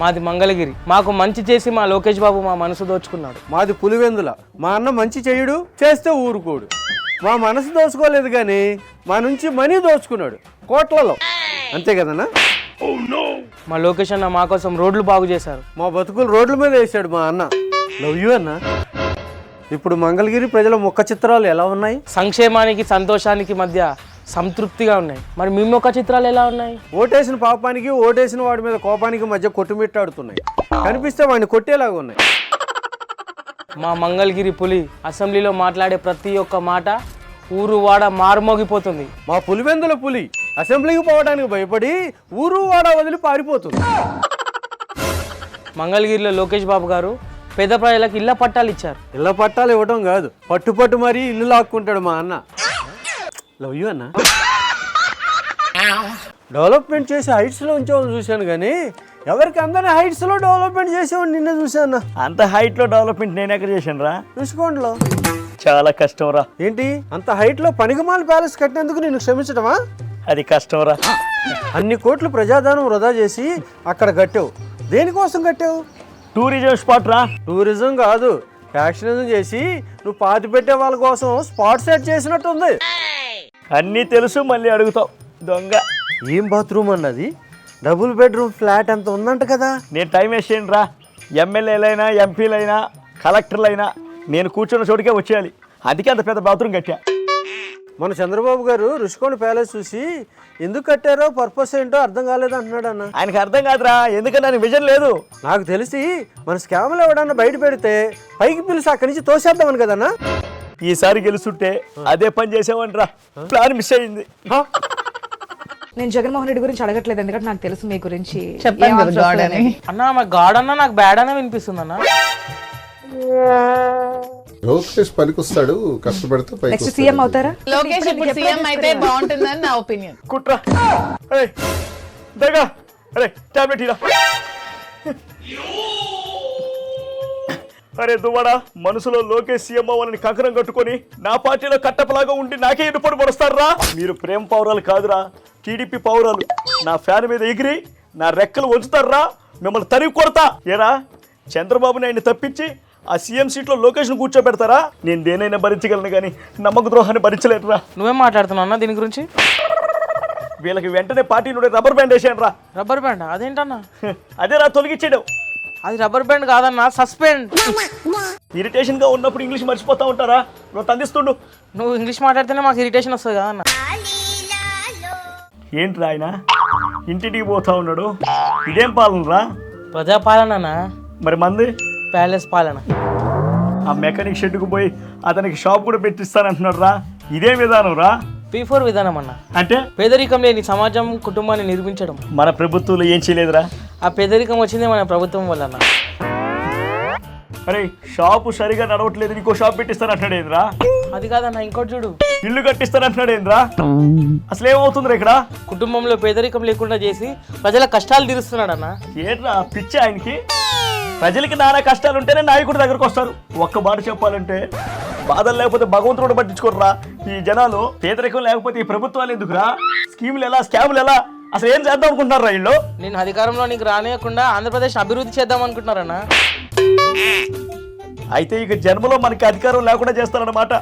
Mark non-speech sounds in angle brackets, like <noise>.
మాది మంగళగిరి. మాకు మంచి చేసి మా లోకేష్ బాబు మా మనసు దోచుకున్నాడు. మాది పులివెందుల. మా అన్న మంచి చెయ్యడు చేస్తే ఊరుకోడు. మా మనసు దోచుకోలేదు కానీ మా నుంచి మనీ దోచుకున్నాడు. కోట్లలో. అంతే కదన్నా? మా లోకేష్ అన్న మా కోసం రోడ్లు బాగు చేశారు. మా బతుకులు రోడ్ల మీద వేసాడు మా అన్న. లవ్ యూ అన్న. ఇప్పుడు మంగళగిరి ప్రజల ముఖ చిత్రాలు ఎలా ఉన్నాయి? సంక్షేమానికి సంతోషానికి మధ్య సంతృప్తిగా ఉన్నాయి. మరి మీ మొక్క చిత్రాలు ఎలా ఉన్నాయి? ఓటేసిన పాపానికి ఓటేసిన వాడి మీద కోపానికి మధ్య కొట్టుమిట్టాడుతున్నాయి. కనిపిస్తే వాడిని కొట్టేలాగా ఉన్నాయి. మా మంగళగిరి పులి అసెంబ్లీలో మాట్లాడే ప్రతి ఒక్క మాట ఊరు వాడ మారుమోగిపోతుంది. మా పులివెందుల పులి అసెంబ్లీకి పోవడానికి భయపడి ఊరు వాడ వదిలి పారిపోతుంది. మంగళగిరిలో లోకేష్ బాబు గారు పేద ప్రజలకు ఇళ్ళ పట్టాలు ఇచ్చారు. ఇళ్ళ పట్టాలు ఇవ్వడం కాదు పట్టు పట్టు మరీ ఇల్లు లాక్కుంటాడు మా అన్న. లవ్ యూ అన్న డెవలప్మెంట్ చేసి హైట్స్లో ఉంచేవాళ్ళు చూశాను కానీ ఎవరికి అందరి హైట్స్లో డెవలప్మెంట్ చేసేవాడు నిన్నే చూశాను అంత హైట్లో డెవలప్మెంట్ నేను ఎక్కడ చేశాను రా? చూసుకోండిలో చాలా కష్టం రా. ఏంటి? అంత హైట్లో పనికిమాల ప్యాలెస్ కట్టినందుకు నేను క్షమించడమా అది కష్టం రా. అన్ని కోట్లు ప్రజాదానం వృధా చేసి అక్కడ కట్టావు. దేనికోసం కట్టావు? టూరిజం స్పాట్ రా. టూరిజం కాదు. ఫ్యాక్షనిజం చేసి నువ్వు పాతి పెట్టే వాళ్ళ కోసం స్పాట్ సెట్ చేసినట్టుంది. అన్నీ తెలుసు మళ్ళీ అడుగుతావు. దొంగ. ఏం బాత్రూమ్ అన్నది? డబుల్ బెడ్రూమ్ ఫ్లాట్ ఎంత ఉందంట కదా? నేను టైం వేస్ట్ చేయండి రా. ఎమ్మెల్యేలైనా ఎంపీలైనా కలెక్టర్లైనా నేను కూర్చున్న చోటుకే వచ్చేయాలి. అందుకే అంత పెద్ద బాత్రూమ్ కట్టా. మన చంద్రబాబు గారు రుషికొండ ప్యాలెస్ చూసి ఎందుకు కట్టారో పర్పస్ ఏంటో అర్థం కాలేదు అంటున్నాడు అన్న. ఆయనకి అర్థం కాదురా ఎందుకంటే నాకు విజన్ లేదు. నాకు తెలిసి మన స్కామ్లు ఎవడన్నా బయట పెడితే పైకి పిలిచి అక్కడి నుంచి తోసేద్దామని కదన్నా? ఈసారి గెలుస్తుంటే అదే పని చేసామని రా. ప్లాన్ మిస్ అయింది? నేను జగన్మోహన్ రెడ్డి గురించి అడగట్లేదు ఎందుకంటే నాకు తెలుసు మీ గురించి. చెప్పాను ఏం కదా గాడ్. అని అన్న మా గాడ్ అన్న నాకు బ్యాడ్ అన్న వినిపిస్తుంది అన్న. లోకేష్ పనికొస్తాడు కష్టపడితే పైకి నెక్స్ట్ వస్తాడు. సీఎం అవుతారా? లోకేష్ ఇప్పుడు సీఎం అయితే బాగుంటుందని నా ఒపీనియన్ కుట్ర అరే దగ్గ అరే టాబ్లెట్ ఇరా. అరే దువ్వడా మనసులో లోకేష్ సీఎం అవ్వాలని కంకణం కట్టుకొని నా పార్టీలో కట్టపలాగా ఉండి నాకే ఎన్నుపడి పడుస్తారా మీరు ప్రేమ పౌరాలు కాదురా టీడీపీ పౌరాలు. నా ఫ్యాన్ మీద ఎగిరి నా రెక్కలు వంచుతారా మిమ్మల్ని తరిగి కొడతా. ఏరా చంద్రబాబు నాయుడిని తప్పించి ఆ సీఎం సీట్లో లోకేష్ను కూర్చోబెడతారా? నేను దేనైనా భరించగలను కానీ నమ్మక ద్రోహాన్ని భరించలేనురా నువ్వేం మాట్లాడుతున్నావు అన్న దీని గురించి? వీళ్ళకి వెంటనే పార్టీ నుండి రబ్బర్ బ్యాండ్ వేసాను రా రబ్బర్ బ్యాండ్? అదేంటన్నా? <laughs> అదే రా తొలగించేయడం అది రబ్బర్ బ్యాండ్ కాదన్న సస్పెండ్ ఇరిటేషన్గా ఉన్నప్పుడు ఇంగ్లీష్ మర్చిపోతా ఉంటారా? నువ్వు తందిస్తుండు. నువ్వు ఇంగ్లీష్ మాట్లాడితేనే మాకు ఇరిటేషన్ వస్తుంది కదన్న. ఏంట్రా ఆయన ఇంటికి పోతా ఉన్నాడు. ఇదేం పాలన రా? ప్రజాపాలన మరి మంది? ప్యాలెస్ పాలన. ఆ మెకానిక్ షెడ్కు పోయి అతనికి షాప్ కూడా పెట్టిస్తానంటున్నాడు రా. ఇదే విధానం రా. పీ ఫోర్ విధానం అన్న. అంటే? పేదరికం లేని సమాజం కుటుంబాన్ని నిర్మించడం. మన ప్రభుత్వంలో ఏం చేయలేదురా? ఆ పేదరికం వచ్చిందే మన ప్రభుత్వం వల్ల అరే షాపు సరిగా నడవట్లేదు ఇంకో షాప్ పెట్టిస్తానంటున్నాడు ఏంద్రా అది కాదన్న ఇంకోటి చూడు. ఇల్లు కట్టిస్తానంటున్నాడు ఏంద్రా అసలు ఏమవుతుందిరా ఇక్కడ? కుటుంబంలో పేదరికం లేకుండా చేసి ప్రజల కష్టాలు తీరుస్తున్నాడన్న. ఏంట్రా పిచ్చి ఆయనకి? ప్రజలకి నానా కష్టాలు ఉంటేనే నాయకుడి దగ్గరకు వస్తారు. ఒక్క మాట చెప్పాలంటే బాధలు లేకపోతే భగవంతుడు పట్టించుకోర్రా. ఈ జనాలు పేదరికం లేకపోతే ఈ ప్రభుత్వాలు ఎందుకురా? స్కీములు ఎలా స్కాములు ఎలా? అసలు ఏం చేద్దాం అనుకుంటున్నారా వీళ్ళు? నేను అధికారంలో నీకు రానియకుండా ఆంధ్రప్రదేశ్ అభివృద్ధి చేద్దాం అనుకుంటున్నారన్న. అయితే ఇక జన్మలో మనకి అధికారం లేకుండా చేస్తారన్నమాట.